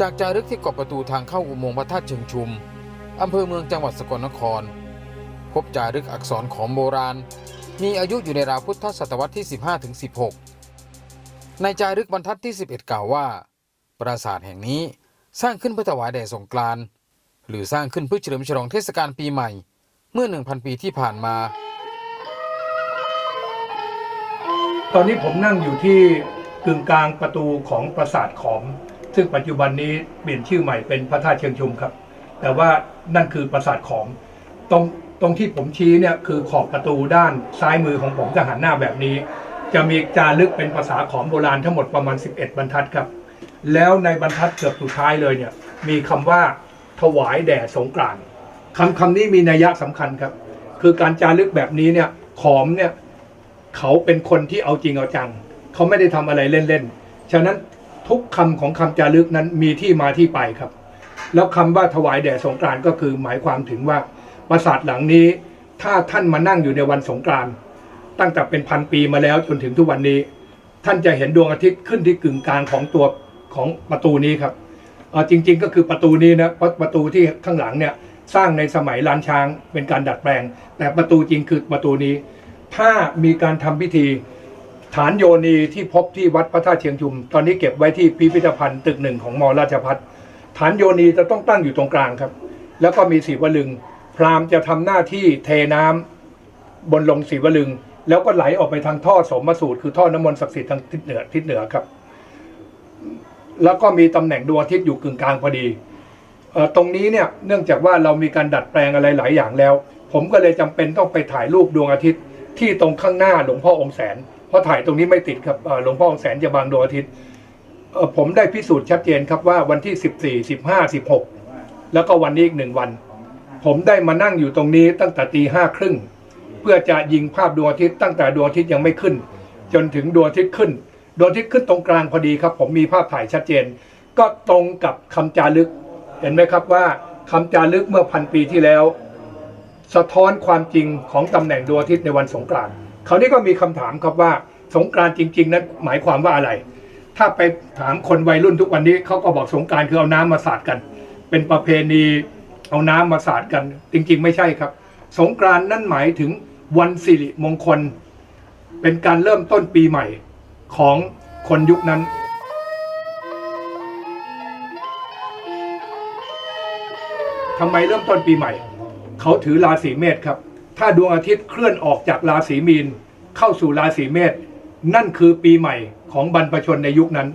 จากจารึกที่กาะประตูทางเข้าอุโมงค์พระธาตุเชิงชุม อำเภอเมืองจังหวัดสกลนคร พบจารึกอักษรขอมโบราณ มีอายุอยู่ในราวพุทธศตวรรษที่ 15ถึง16 ในจารึกบรรทัดที่ 11 กล่าวว่า ปราสาทแห่งนี้สร้างขึ้นเพื่อถวายแด่สงกรานต์หรือสร้างขึ้นเพื่อเฉลิมฉลองเทศกาลปีใหม่ เมื่อ 1,000 ปีที่ผ่านมา ตอนนี้ผมนั่งอยู่ที่ กึ่งกลางประตูของปราสาทขอม ซึ่งปัจจุบันนี้เปลี่ยนชื่อใหม่เป็นพระธาตุเชิงชุมครับ แต่ว่านั่นคือปราสาทขอม ตรงตรงที่ผมชี้เนี่ยคือขอบประตูด้านซ้ายมือของผมจะหันหน้าแบบนี้ จะมีจารึกเป็นภาษาขอมโบราณทั้งหมดประมาณ 11 บรรทัดครับ แล้วในบรรทัดเกือบสุดท้ายเลยเนี่ยมีคำว่าถวายแด่สงกรานต์คำคำนี้มีนัยยะสำคัญครับ คือการจารึกแบบนี้เนี่ยขอมเนี่ยเขาเป็นคนที่เอาจริงเอาจัง เขาไม่ได้ทำอะไรเล่นๆ ฉะนั้นทุกคำของคำจารึกนั้นมีที่มาที่ไปครับ แล้วคำว่าถวายแด่สงกรานก็คือหมายความถึงว่าปราสาทหลังนี้ ถ้าท่านมานั่งอยู่ในวันสงกรานตั้งแต่เป็นพันปีมาแล้วจนถึงทุกวันนี้ ท่านจะเห็นดวงอาทิตย์ขึ้นที่กึ่งกลางของตัวของประตูนี้ครับเออจริง ๆ ก็คือประตูนี้นะเพระประตูที่ข้างหลังเนี่ยสร้างในสมัยล้านช้างเป็นการดัดแปลง แต่ประตูจริงคือประตูนี้ ถ้ามีการทำพิธี ฐานโยนีที่พบที่วัดพระธาตุเชียงชุม ตอนนี้เก็บไว้ที่พิพิธภัณฑ์ตึกหนึ่งของมอราชพัฒฐานโยนีจะต้องตั้งอยู่ตรงกลางครับ แล้วก็มีสีวลึง พราหมณ์จะทำหน้าที่เทน้ำบนลงสีวลึง แล้วก็ไหลออกไปทางท่อสมสูตร คือท่อน้ำมนต์ศักดิ์สิทธิ์ทางทิศเหนือทิศเหนือครับ แล้วก็มีตำแหน่งดวงอาทิตย์อยู่กึ่งกลางพอดีตรงนี้เนี่ยเนื่องจากว่าเรามีการดัดแปลงอะไรหลายอย่างแล้ว ผมก็เลยจำเป็นต้องไปถ่ายรูปดวงอาทิตย์ที่ตรงข้างหน้าหลวงพ่อองค์แสน เพราะถ่ายตรงนี้ไม่ติดครับหลวงพ่อแสนจะบังดวงอาทิตย์ผมได้พิสูจน์ชัดเจนครับว่าวันที่14 15 16แล้วก็วันนี้อีกหนึ่งวัน ผมได้มานั่งอยู่ตรงนี้ตั้งแต่ตีห้าครึ่งเพื่อจะยิงภาพดวงอาทิตย์ตั้งแต่ดวงอาทิตย์ยังไม่ขึ้น จนถึงดวงอาทิตย์ขึ้นดวงอาทิตย์ขึ้นตรงกลางพอดีครับ ผมมีภาพถ่ายชัดเจน ก็ตรงกับคำจารึก เห็นไหมครับว่าคำจารึกเมื่อพันปีที่แล้ว สะท้อนความจริงของตำแหน่งดวงอาทิตย์ในวันสงกรานต์ คราวนี้ก็มีคำถามครับว่าสงกานต์จริง ๆ นั้นหมายความว่าอะไร ถ้าไปถามคนวัยรุ่นทุกวันนี้เขาก็บอกสงกานต์คือเอาน้ำมาสาดกัน เป็นประเพณีเอาน้ำมาสาดกัน จริง ๆ ไม่ใช่ครับ สงกานต์นั่นหมายถึงวันสิริมงคล เป็นการเริ่มต้นปีใหม่ของคนยุคนั้นทำไมเริ่มต้นปีใหม่ เขาถือราศีเมษครับ ถ้าดวงอาทิตย์เคลื่อนออกจากราศีมีน เข้าสู่ราศีเมษนั่นคือปีใหม่ของบรรพชนในยุคนั้น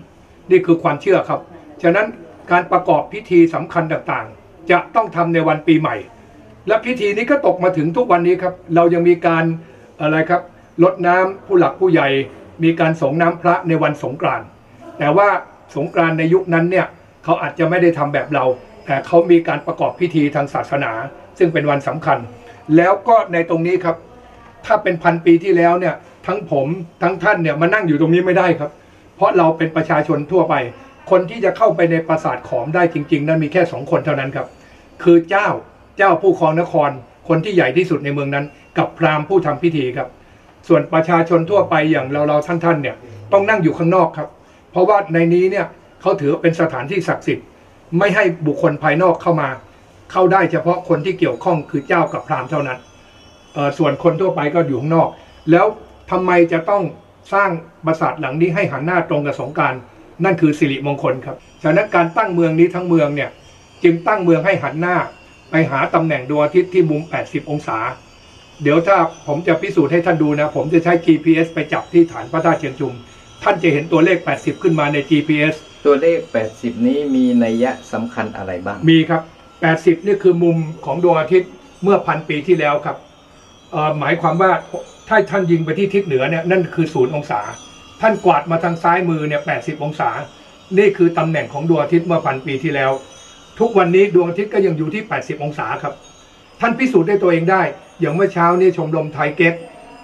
นี่คือความเชื่อครับ ฉะนั้นการประกอบพิธีสำคัญต่างๆ จะต้องทำในวันปีใหม่ และพิธีนี้ก็ตกมาถึงทุกวันนี้ครับ เรายังมีการอะไรครับลดน้ำผู้หลักผู้ใหญ่ มีการสงน้ำพระในวันสงกรานต์แต่ว่าสงกรานต์ในยุคนั้นเนี่ยเขาอาจจะไม่ได้ทำแบบเรา แต่เขามีการประกอบพิธีทางศาสนา ซึ่งเป็นวันสำคัญ แล้วก็ในตรงนี้ครับ ถ้าเป็นพันปีที่แล้วเนี่ย ทั้งผมทั้งท่านเนี่ยมานั่งอยู่ตรงนี้ไม่ได้ครับ เพราะเราเป็นประชาชนทั่วไป คนที่จะเข้าไปในปราสาทขอมได้จริง ๆ นั้นมีแค่สองคนเท่านั้นครับ คือเจ้าเจ้าผู้ครองนคร คนที่ใหญ่ที่สุดในเมืองนั้น กับพราหมณ์ผู้ทำพิธีครับ ส่วนประชาชนทั่วไปอย่างเราเราท่านท่านๆเนี่ยต้องนั่งอยู่ข้างนอกครับ เพราะว่าในนี้เนี่ยเขาถือเป็นสถานที่ศักดิ์สิทธิ์ไม่ให้บุคคลภายนอกเข้ามา เข้าได้เฉพาะคนที่เกี่ยวข้องคือเจ้ากับพราหมณ์เท่านั้นเอ่อส่วนคนทั่วไปก็อยู่ข้างนอก แล้วทำไมจะต้องสร้างปราสาทหลังนี้ให้หันหน้าตรงกับสงกรารนั่นคือสิริมงคลครับ ฉะนั้นการตั้งเมืองนี้ทั้งเมืองเนี่ยจึงตั้งเมืองให้หันหน้า ไปหาตำแหน่งดวงอาทิตย์ที่มุม 80 องศา เดี๋ยวถ้าผมจะพิสูจน์ให้ท่านดูนะ ผมจะใช้ GPS ไปจับที่ฐานพระธาตุเชียงชุม ท่านจะเห็นตัวเลข 80 ขึ้นมาใน GPS ตัวเลข 80 นี้มีนัยยะสำคัญอะไรบ้าง มีครับ 80 นี่คือมุมของดวงอาทิตย์เมื่อพันปีที่แล้วครับหมายความว่าถ้าท่านยิงไปที่ทิศเหนือเนี่ยนั่นคือศูนย์องศา ท่านกวาดมาทางซ้ายมือเนี่ย80 องศา นี่คือตำแหน่งของดวงอาทิตย์เมื่อพันปีที่แล้ว ทุกวันนี้ดวงอาทิตย์ก็ยังอยู่ที่ 80 องศาครับ ท่านพิสูจน์ได้ตัวเองได้ อย่างเมื่อเช้านี้ชมรมไทยเก็ต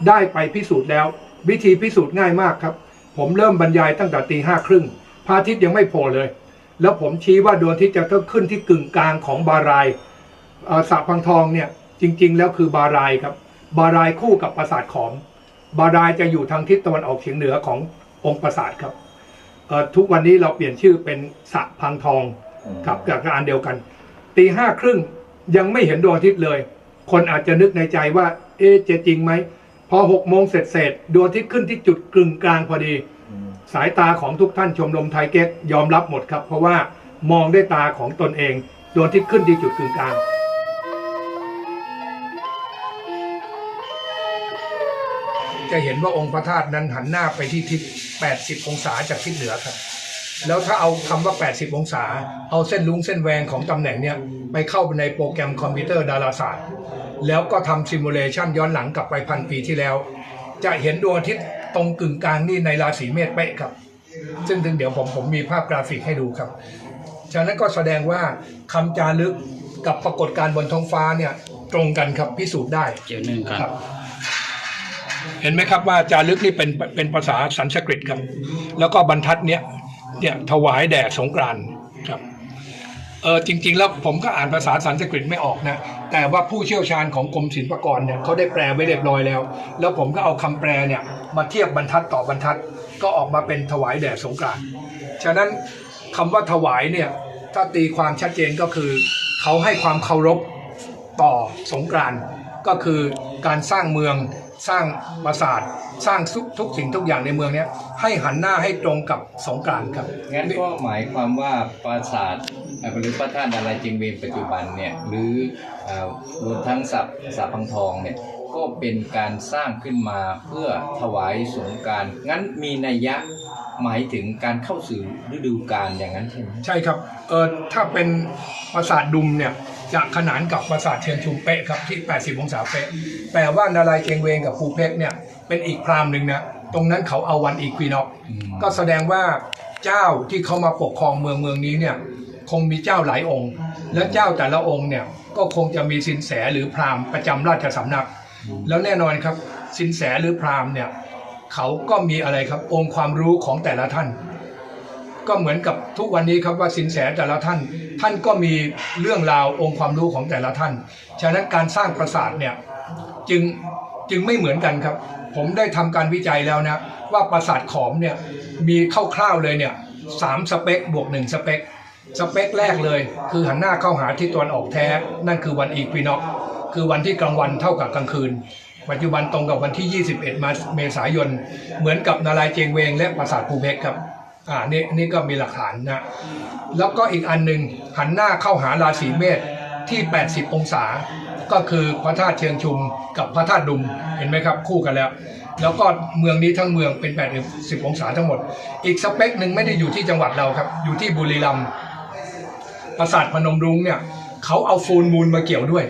ได้ไปพิสูจน์แล้ว วิธีพิสูจน์ง่ายมากครับ ผมเริ่มบรรยายตั้งแต่ตีห้าครึ่งพระอาทิตย์ยังไม่โผล่เลย แล้วผมชี้ว่าดวงอาทิตย์จะต้องขึ้นที่กึ่งกลางของบารายเอ่อสระพังทองเนี่ยจริง ๆ แล้วคือบารายครับ บารายคู่กับปราสาทขอม บารายจะอยู่ทางทิศตะวันออกเฉียงเหนือขององค์ปราสาทครับเอ่อทุกวันนี้เราเปลี่ยนชื่อเป็นสระพังทองอืมครับกับการเดียวกันตีห้าครึ่งยังไม่เห็นดวงอาทิตย์เลย คนอาจจะนึกในใจว่า เอ๊ะจะจริงไหมพอหกโมงเสร็จเสร็จๆดวงอาทิตย์ขึ้นที่จุดกึ่งกลางพอดีอืม สายตาของทุกท่านชมรมไทยเก๊กยอมรับหมดครับ เพราะว่ามองด้วยตาของตนเองดวงทิตย์ขึ้นที่จุดกึ่งกลางจะเห็นว่าองค์พระธาตุนั้นหันหน้าไปที่ทิศ 80 องศาจากทิศเหนือครับ แล้วถ้าเอาคำว่า 80 องศา เอาเส้นลุงเส้นแวงของตำแหน่งเนี้ยไปเข้าไปในโปรแกรมคอมพิวเตอร์ดาราศาสตร์ แล้วก็ทำซิมูเลชันย้อนหลังกลับไปพันปีที่แล้ว จะเห็นดวงอาทิตย์ ตรงกึ่งกลางนี่ในราศีเมษเป๊ะครับ ซึ่งถึงเดี๋ยวผมผมมีภาพกราฟิกให้ดูครับ ฉะนั้นก็แสดงว่าคำจารึกกับปรากฏการณ์บนท้องฟ้าเนี่ยตรงกันครับพิสูจน์ได้ เกี่ยวเนื่องกันครับ เห็นไหมครับว่าจารึกนี่เป็นเป็นภาษาสันสกฤตครับ แล้วก็บรรทัดเนี่ยเนี่ยถวายแด่สงกรานต์ครับเออจริง ๆ แล้วผมก็อ่านภาษาสันสกฤตไม่ออกนะ แต่ว่าผู้เชี่ยวชาญของกรมศิลปากรเนี่ยเขาได้แปลไว้เรียบร้อยแล้ว แล้วผมก็เอาคำแปลเนี่ยมาเทียบบรรทัดต่อบรรทัดก็ออกมาเป็นถวายแด่สงกรานต์ฉะนั้นคำว่าถวายเนี่ยถ้าตีความชัดเจนก็คือเขาให้ความเคารพต่อสงกรานต์ก็คือการสร้างเมือง สร้างปราสาทสร้างทุกทุกสิ่งทุกอย่างในเมืองเนี้ยให้หันหน้าให้ตรงกับสงกรานต์ครับ งั้นก็หมายความว่าปราสาทเอ่อหรือพระธาตุนารายณ์เจียงเวียนปัจจุบันเนี่ยหรือเอ่อรวมทั้งสับสับพังทองเนี่ยก็เป็นการสร้างขึ้นมาเพื่อถวายสงกรารงั้นมีนัยยะหมายถึงการเข้าสู่ฤดูกาลอย่างนั้นใช่ไหม ใช่ครับเออถ้าเป็นปราสาทดุมเนี่ย จะขนานกับปราสาทเชียงชุมเป๊ะครับที่ 80 องศาเป๊ะแต่ว่านารายณ์เจียงเวงกับภูเพกเนี่ยเป็นอีกพราหมณ์หนึ่งนะตรงนั้นเขาเอาวันอีควินอกอืมก็แสดงว่าเจ้าที่เขามาปกครองเมืองเมืองนี้เนี่ยคงมีเจ้าหลายองค์ และเจ้าแต่ละองค์เนี่ยก็คงจะมีสินแสหรือพราหมณ์ประจำราชสำนัก แล้วแน่นอนครับสินแสหรือพราหมณ์เนี่ยเขาก็มีอะไรครับองค์ความรู้ของแต่ละท่าน ก็เหมือนกับทุกวันนี้ครับว่าสินแสแต่ละท่าน ท่านก็มีเรื่องราวองค์ความรู้ของแต่ละท่าน ฉะนั้นการสร้างปราสาทเนี่ยจึงจึงไม่เหมือนกันครับ ผมได้ทำการวิจัยแล้วนะว่าปราสาทขอมเนี่ยมีคร่าวๆเลยเนี่ยสามสเปคบวกหนึ่งสเปคสเปคแรกเลย คือหันหน้าเข้าหาทิศตะวันออกแท้ นั่นคือวันอีควินอกคือวันที่กลางวันเท่ากับกลางคืน ปัจจุบันตรงกับวันที่ 21มาเมษายน เหมือนกับนารายเจงเวงและปราสาทภูเพกครับ อ่านี่นี่ก็มีหลักฐานนะ แล้วก็อีกอันหนึ่งหันหน้าเข้าหาราศีเมษที่ 80 องศา ก็คือพระธาตุเชิงชุมกับพระธาตุดุมเห็นไหมครับ คู่กันแล้ว แล้วก็เมืองนี้ทั้งเมืองเป็น 80 องศาทั้งหมด อีกสเปคหนึ่งไม่ได้อยู่ที่จังหวัดเราครับ อยู่ที่บุรีรัมย์ปราสาทพนมรุ้งเนี่ยเขาเอาฟูลมูลมาเกี่ยวด้วย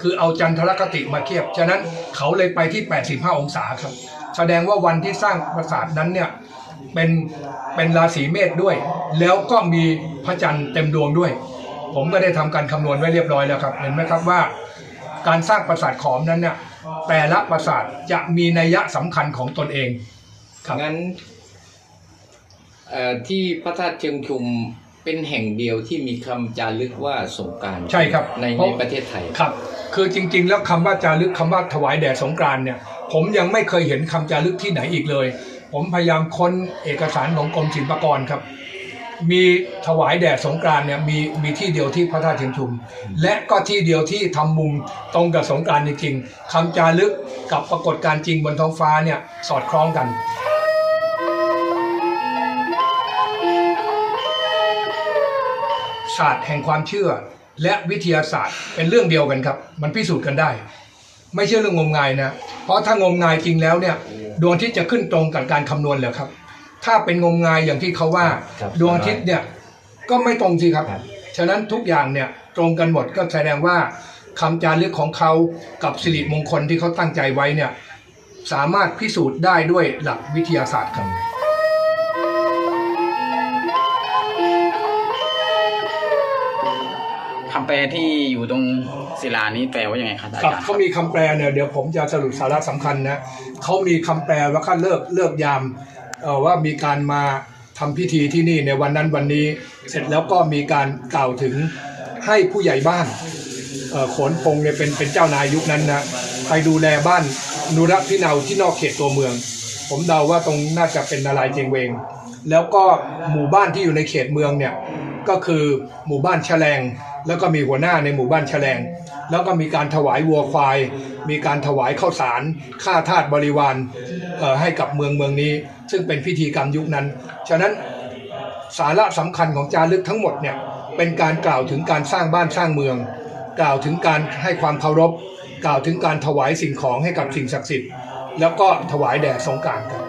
คือเอาจันทรคติมาเทียบ ฉะนั้นเขาเลยไปที่ 85 องศาครับ แสดงว่าวันที่สร้างปราสาทนั้นเนี่ย เป็นเป็นราศีเมษด้วย แล้วก็มีพระจันทร์เต็มดวงด้วย ผมก็ได้ทำการคำนวณไว้เรียบร้อยแล้วครับ เห็นไหมครับว่า การสร้างปราสาทขอมนั้นเนี่ยแต่ละปราสาทจะมีนัยยะสำคัญของตนเองครับงั้นเอ่อที่พระธาตุเชิงชุมเป็นแห่งเดียวที่มีคำจารึกว่าสงกรารใช่ครับในเพในราะประเทศไทยครับ คือจริง ๆ แล้วคำว่าจารึกคำว่าถวายแด่สงกรานต์เนี่ย ผมยังไม่เคยเห็นคำจารึกที่ไหนอีกเลย ผมพยายามค้นเอกสารของกรมศิลปากรครับ มีถวายแด่สงกรานต์เนี่ยมีมีที่เดียวที่พระธาตุเชิงชุม และก็ที่เดียวที่ทำมุมตรงกับสงกรานต์จริงๆคำจารึกกับปรากฏการณ์จริงบนท้องฟ้าเนี่ยสอดคล้องกันศาสตร์แห่งความเชื่อและวิทยาศาสตร์เป็นเรื่องเดียวกันครับ มันพิสูจน์กันได้ ไม่ใช่เรื่องงมงายนะ เพราะถ้างมงายจริงแล้วเนี่ยดวงอาทิตย์จะขึ้นตรงกับการคำนวณเหรอครับ ถ้าเป็นงมงายอย่างที่เขาว่าครับ ดวงอาทิตย์เนี่ยก็ไม่ตรงสิครับครับ ฉะนั้นทุกอย่างเนี่ยตรงกันหมดก็แสดงว่าคำจารึกของเขากับสิริมงคลที่เขาตั้งใจไว้เนี่ยสามารถพิสูจน์ได้ด้วยหลักวิทยาศาสตร์ครับ แปลที่อยู่ตรงศิลานี้แปลว่ายังไงครับอาครับจารย์เขามีคำแปลเนี่ยเดี๋ยวผมจะสรุปสาระสำคัญนะเขามีคำแปลว่าค่าเลิกเลิกยามว่ามีการมาทำพิธีที่นี่ในวันนั้นวันนี้ เสร็จแล้วก็มีการกล่าวถึงให้ผู้ใหญ่บ้านโขนพงเนี่ยเป็นเป็นเจ้านายยุคนั้นนะไปดูแลบ้านนุรพินาที่นอกเขตตัวเมือง ผมเดาว่าตรงน่าจะเป็นนารายเจงเวง แล้วก็หมู่บ้านที่อยู่ในเขตเมืองเนี่ย ก็คือหมู่บ้านแฉลง แล้วก็มีหัวหน้าในหมู่บ้านแฉลง แล้วก็มีการถวายวัวควาย มีการถวายข้าวสารฆ่าทาสบริวารให้กับเมืองเมืองนี้ ซึ่งเป็นพิธีกรรมยุคนั้น ฉะนั้นสาระสำคัญของจารึกทั้งหมดเนี่ยเป็นการกล่าวถึงการสร้างบ้านสร้างเมือง กล่าวถึงการให้ความเคารพ กล่าวถึงการถวายสิ่งของให้กับสิ่งศักดิ์สิทธิ์ แล้วก็ถวายแด่สงการครับ